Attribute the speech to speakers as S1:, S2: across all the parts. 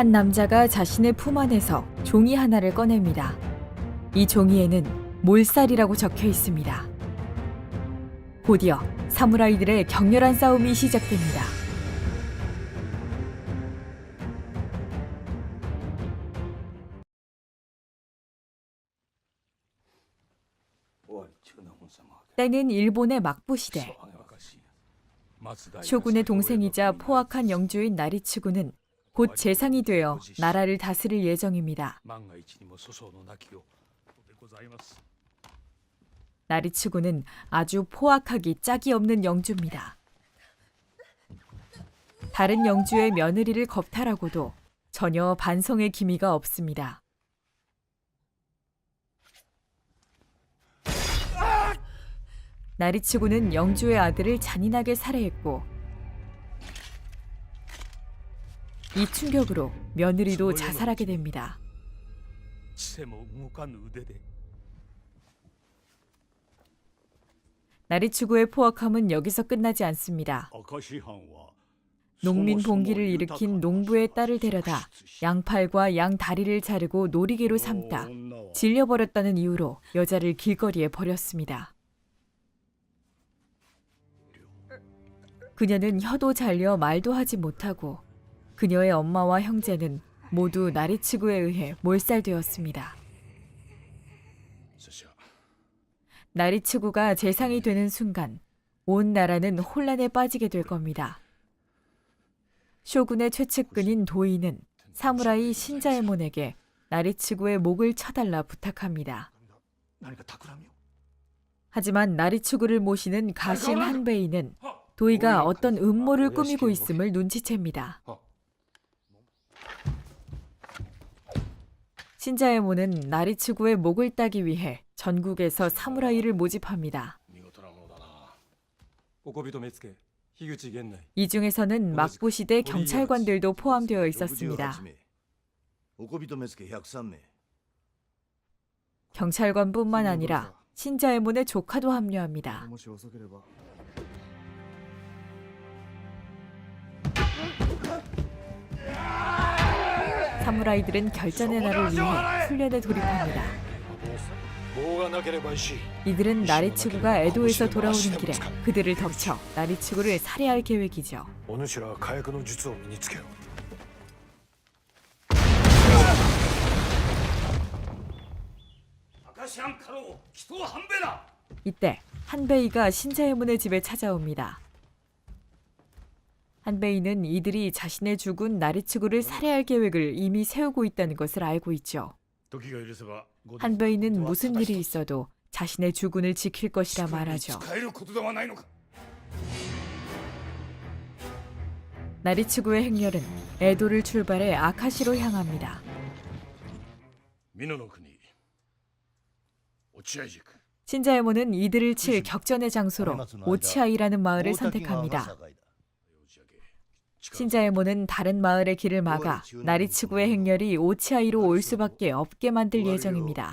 S1: 한 남자가 자신의 품 안에서 종이 하나를 꺼냅니다. 이 종이에는 몰살이라고 적혀 있습니다. 곧이어 사무라이들의 격렬한 싸움이 시작됩니다. 때는 일본의 막부 시대. 쇼군의 동생이자 포악한 영주인 나리츠구는 곧 재상이 되어 나라를 다스릴 예정입니다. 나리치고는 아주 포악하기 짝이 없는 영주입니다. 다른 영주의 며느리를 겁탈하고도 전혀 반성의 기미가 없습니다. 나리치고는 영주의 아들을 잔인하게 살해했고 이 충격으로 며느리도 자살하게 됩니다. 나리치구의 포악함은 여기서 끝나지 않습니다. 농민 봉기를 일으킨 농부의 딸을 데려다 양팔과 양다리를 자르고 놀이개로 삼다 질려버렸다는 이유로 여자를 길거리에 버렸습니다. 그녀는 혀도 잘려 말도 하지 못하고 그녀의 엄마와 형제는 모두 나리치구에 의해 몰살되었습니다. 나리치구가 재상이 되는 순간 온 나라는 혼란에 빠지게 될 겁니다. 쇼군의 최측근인 도이는 사무라이 신자에몬에게 나리치구의 목을 쳐달라 부탁합니다. 하지만 나리치구를 모시는 가신 한베이는 도이가 어떤 음모를 꾸미고 있음을 눈치챕니다. 신자에모는 나리츠구의 목을 따기 위해 전국에서 사무라이를 모집합니다. 이 중에서는 막부 시대 경찰관들도 포함되어 있었습니다. 경찰관뿐만 아니라 신자에몬의 조카도 합류합니다. 사무라이들은 결전의 날을 위해 훈련에 돌입합니다. 이들은 나리치구가 에도에서 돌아오는 길에 그들을 덮쳐 나리치구를 살해할 계획이죠. 이때 한베이가 신자의 문의 집에 찾아옵니다. 한베이는 이들이 자신의 죽은 나리츠구를 살해할 계획을 이미 세우고 있다는 것을 알고 있죠. 한베이는 무슨 일이 있어도 자신의 주군을 지킬 것이라 말하죠. 나리츠구의 행렬은 에도를 출발해 아카시로 향합니다. 신자에모는 이들을 칠 격전의 장소로 오치아이라는 마을을 선택합니다. 신자의모는 다른 마을의 길을 막아 나리치구의 행렬이 오치아이로 올 수밖에 없게 만들 예정입니다.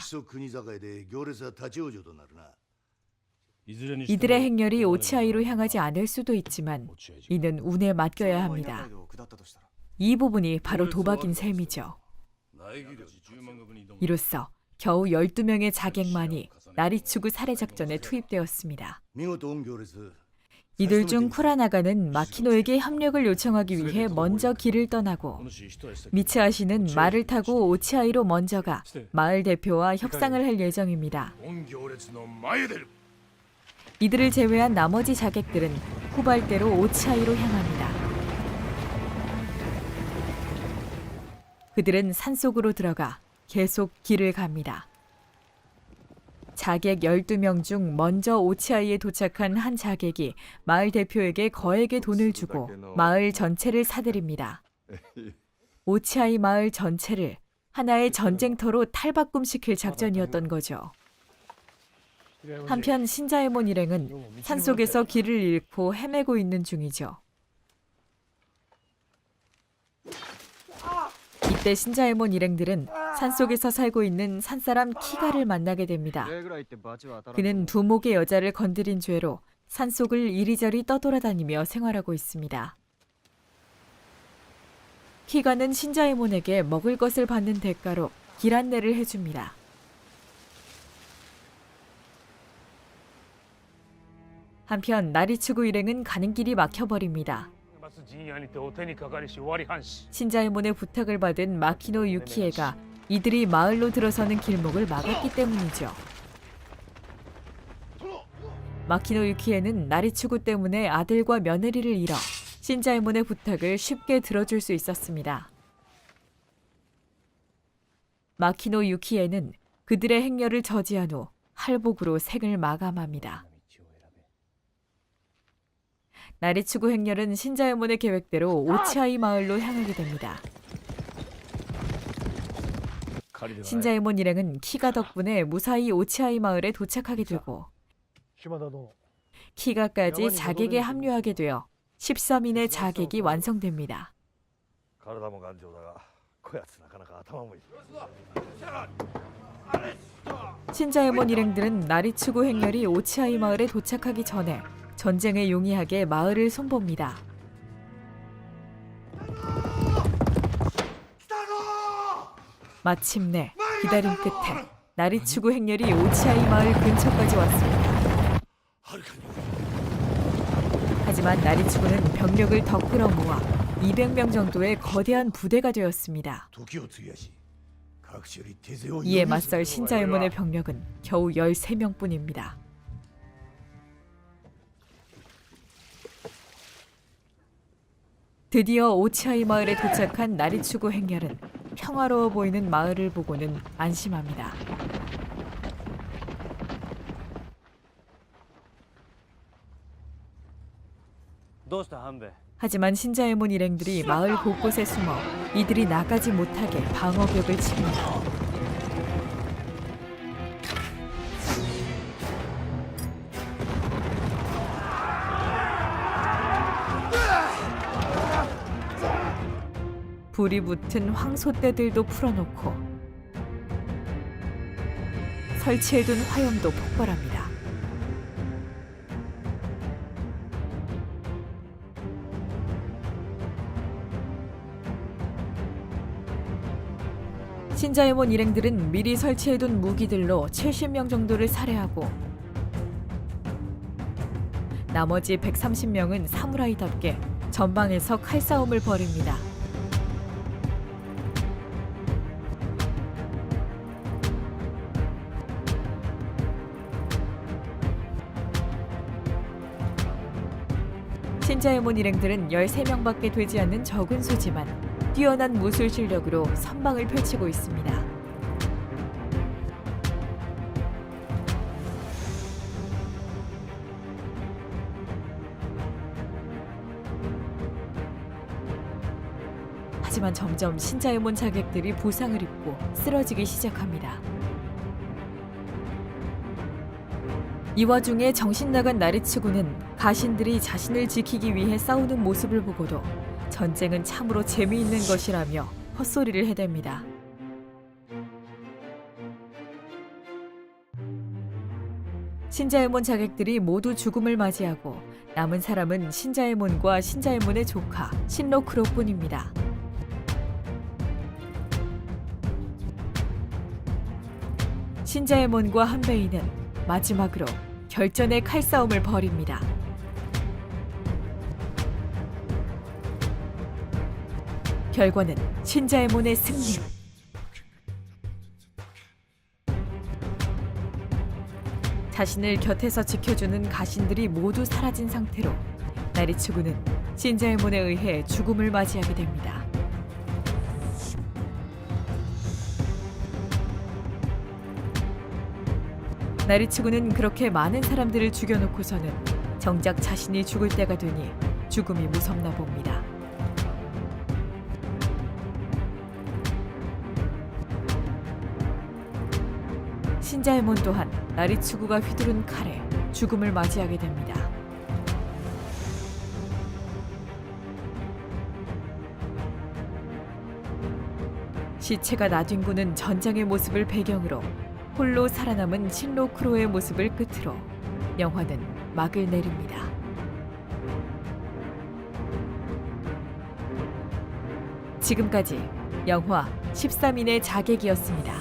S1: 이들의 행렬이 오치아이로 향하지 않을 수도 있지만 이는 운에 맡겨야 합니다. 이 부분이 바로 도박인 셈이죠. 이로써 겨우 12명의 자객만이 나리추구 살해 작전에 투입되었습니다. 이들 중 쿠라나가는 마키노에게 협력을 요청하기 위해 먼저 길을 떠나고 미츠아 씨는 말을 타고 오치아이로 먼저 가 마을 대표와 협상을 할 예정입니다. 이들을 제외한 나머지 자객들은 후발대로 오치아이로 향합니다. 그들은 산속으로 들어가 계속 길을 갑니다. 자객 12명 중 먼저 오치아이에 도착한 한 자객이 마을 대표에게 거액의 돈을 주고 마을 전체를 사들입니다. 오치아이 마을 전체를 하나의 전쟁터로 탈바꿈시킬 작전이었던 거죠. 한편 신자의몬 일행은 산속에서 길을 잃고 헤매고 있는 중이죠. 이때 신자의몬 일행들은 산속에서 살고 있는 산사람 키가를 만나게 됩니다. 그는 두 목의 여자를 건드린 죄로 산속을 이리저리 떠돌아다니며 생활하고 있습니다. 키가는 신자이몬에게 먹을 것을 받는 대가로 길 안내를 해줍니다. 한편 나리치고 일행은 가는 길이 막혀버립니다. 신자이몬의 부탁을 받은 마키노 유키에가 이들이 마을로 들어서는 길목을 막았기 때문이죠. 마키노 유키에는 나리츠구 때문에 아들과 며느리를 잃어 신자이몬의 부탁을 쉽게 들어줄 수 있었습니다. 마키노 유키에는 그들의 행렬을 저지한 후 할복으로 생을 마감합니다. 나리츠구 행렬은 신자이몬의 계획대로 오치아이 마을로 향하게 됩니다. 신자에몬 일행은 키가 덕분에 무사히 오치아이 마을에 도착하게 되고 키가까지 자객에 합류하게 되어 13인의 자객이 완성됩니다. 신자에몬 일행들은 나리츠구 행렬이 오치아이 마을에 도착하기 전에 전쟁에 용이하게 마을을 손봅니다. 마침내 기다림 끝에 나리추구 행렬이 오치아이 마을 근처까지 왔습니다. 하지만 나리추구는 병력을 더 끌어모아 200명 정도의 거대한 부대가 되었습니다. 이에 맞설 신자유문의 병력은 겨우 13명뿐입니다. 드디어 오치아이 마을에 도착한 나리추구 행렬은 평화로워 보이는 마을을 보고는 안심합니다. 하지만 신자유문 일행들이 마을 곳곳에 숨어 이들이 나가지 못하게 방어벽을 칩니다. 불이 붙은 황소떼들도 풀어놓고 설치해둔 화염도 폭발합니다. 신자의 몬 일행들은 미리 설치해둔 무기들로 70명 정도를 살해하고 나머지 130명은 사무라이답게 전방에서 칼싸움을 벌입니다. 신자의몬 일행들은 13명밖에 되지 않는 적은 수지만 뛰어난 무술 실력으로 선방을 펼치고 있습니다. 하지만 점점 신자의몬 자객들이 부상을 입고 쓰러지기 시작합니다. 이 와중에 정신 나간 나리츠구는 가신들이 자신을 지키기 위해 싸우는 모습을 보고도 전쟁은 참으로 재미있는 것이라며 헛소리를 해댑니다. 신자의몬 자객들이 모두 죽음을 맞이하고 남은 사람은 신자의몬과 신자의몬의 조카 신로크로뿐입니다. 신자의몬과 한베이는 마지막으로 결전의 칼싸움을 벌입니다. 결과는 신자의몬의 승리. 자신을 곁에서 지켜주는 가신들이 모두 사라진 상태로 나리츠구는 신자의몬에 의해 죽음을 맞이하게 됩니다. 나리츠구는 그렇게 많은 사람들을 죽여놓고서는 정작 자신이 죽을 때가 되니 죽음이 무섭나 봅니다. 신자의몬 또한 나리츠구가 휘두른 칼에 죽음을 맞이하게 됩니다. 시체가 나뒹구는 전장의 모습을 배경으로 홀로 살아남은 신로 크로의 모습을 끝으로 영화는 막을 내립니다. 지금까지 영화 13인의 자객이었습니다.